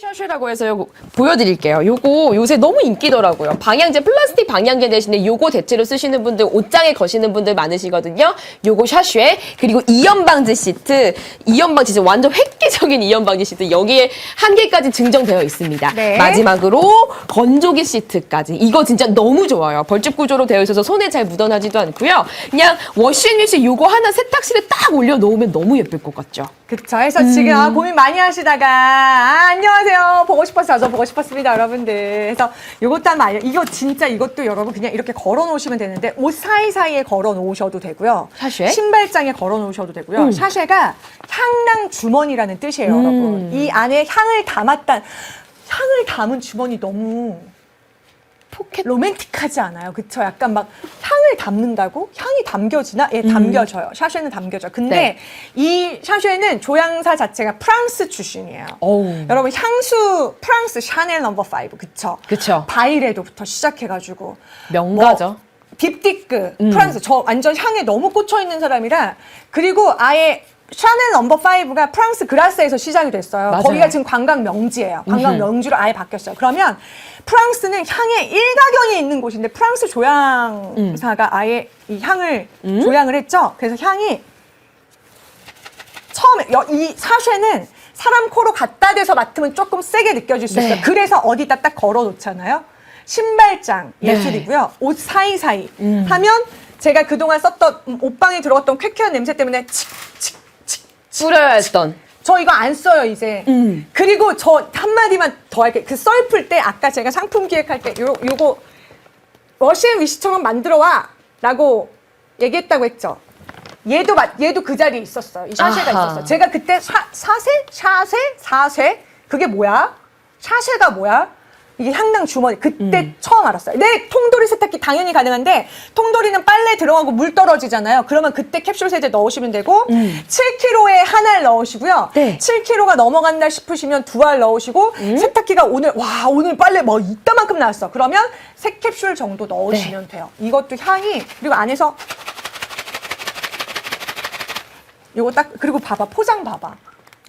샤쉐라고 해서 요거 보여드릴게요. 요거 요새 너무 인기더라고요. 방향제 플라스틱 방향제 대신에 요거 대체로 쓰시는 분들 옷장에 거시는 분들 많으시거든요. 요거 샤쉐 그리고 이연 방지 시트 이연 방지 진짜 완전 획기적인 이연 방지 시트 여기에 한 개까지 증정되어 있습니다. 네. 마지막으로 건조기 시트까지 이거 진짜 너무 좋아요. 벌집 구조로 되어 있어서 손에 잘 묻어나지도 않고요. 그냥 워시앤유시 요거 하나 세탁실에 딱 올려 놓으면 너무 예쁠 것 같죠. 그쵸. 해서 지금 아, 고민 많이 하시다가, 아, 안녕하세요. 보고 싶었어요. 저 보고 싶었습니다, 여러분들. 그래서 요것도 한번 알려, 이거 진짜 이것도 여러분 그냥 이렇게 걸어 놓으시면 되는데, 옷 사이사이에 걸어 놓으셔도 되고요. 샤쉐? 신발장에 걸어 놓으셔도 되고요. 음. 샤쉐가 향랑 주머니라는 뜻이에요, 음. 여러분. 이 안에 향을 담았단, 향을 담은 주머니 너무 포켓 로맨틱하지 않아요? 그쵸? 약간 막 향 을 담는다고? 향이 담겨지나? 예, 담겨져요. 샤쉐는 담겨져. 근데 음. 네. 이 샤쉐는 조향사 자체가 프랑스 출신이에요. 어우. 여러분 향수 프랑스 샤넬 넘버 5 그쵸? 그쵸. 바이레도부터 시작해가지고 명가죠. 뭐, 딥디크 음. 프랑스 저 완전 향에 너무 꽂혀 있는 사람이라 그리고 아예 샤넬 넘버 5가 프랑스 그라스에서 시작이 됐어요. 맞아요. 거기가 지금 관광 명지예요. 관광 음흠. 명지로 아예 바뀌었어요. 그러면 프랑스는 향에 일가견이 있는 곳인데 프랑스 조향사가 아예 이 향을 음? 조향을 했죠. 그래서 향이 처음에 여- 이 사쉐는 사람 코로 갖다 대서 맡으면 조금 세게 느껴질 수 네. 있어요. 그래서 어디다 딱 걸어 놓잖아요. 신발장 네. 예술이고요. 옷 사이사이 음. 하면 제가 그동안 썼던 음, 옷방에 들어갔던 쾌쾌한 냄새 때문에 칙칙칙 뿌려야 했던. 저 이거 안 써요 이제. 음. 그리고 저 한마디만 더 할게요. 그 썰풀 때 아까 제가 상품 기획할 때 요, 요거 러시안 위시처럼 만들어 와라고 얘기했다고 했죠. 얘도 마- 얘도 그 자리에 있었어요. 이 샤쉐가 아하. 있었어요. 제가 그때 사, 사세? 샤세? 사세? 그게 뭐야? 샤쉐가 뭐야? 이게 향당 주머니 그때 음. 처음 알았어요. 네, 통돌이 세탁기 당연히 가능한데 통돌이는 빨래 들어가고 물 떨어지잖아요. 그러면 그때 캡슐 세제 넣으시면 되고 음. 7kg에 하나를 넣으시고요. 네. 7kg가 넘어간다 싶으시면 두 알 넣으시고 음. 세탁기가 오늘 와 오늘 빨래 뭐 이따만큼 나왔어. 그러면 세 캡슐 정도 넣으시면 네. 돼요. 이것도 향이 그리고 안에서 요거 딱 그리고 봐봐 포장 봐봐.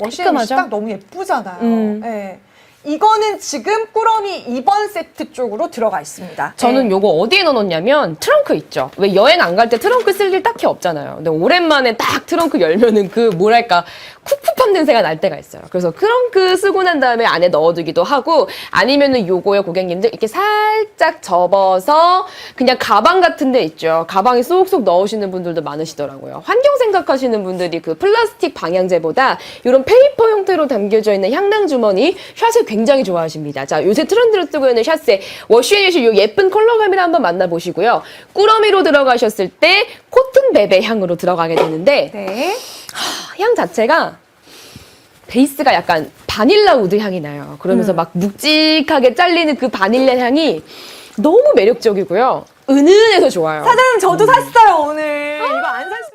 워시앤? 딱 너무 예쁘잖아요. 음. 예. 이거는 지금 꾸러미 2번 세트 쪽으로 들어가 있습니다. 저는 예. 요거 어디에 넣어놓냐면 트렁크 있죠. 왜 여행 안 갈 때 트렁크 쓸 일 딱히 없잖아요. 근데 오랜만에 딱 트렁크 열면은 그 뭐랄까 쿡쿡한 냄새가 날 때가 있어요. 그래서 트렁크 쓰고 난 다음에 안에 넣어두기도 하고 아니면은 요거요 고객님들 이렇게 살짝 접어서 그냥 가방 같은 데 있죠. 가방에 쏙쏙 넣으시는 분들도 많으시더라고요. 환경 생각하시는 분들이 그 플라스틱 방향제보다 이런 페이퍼 형태로 담겨져 있는 향당 주머니 샷을 굉장히 좋아하십니다. 자, 요새 트렌드로 뜨고 있는 샷의 워시앤유시 요 예쁜 컬러감이라 한번 만나보시고요. 꾸러미로 들어가셨을 때 코튼 베베 향으로 들어가게 되는데 네. 향 자체가 베이스가 약간 바닐라 우드 향이 나요. 그러면서 음. 막 묵직하게 잘리는 그 바닐라 향이 너무 매력적이고요. 은은해서 좋아요. 사장님 저도 샀어요 오늘. 이거 안 샀으면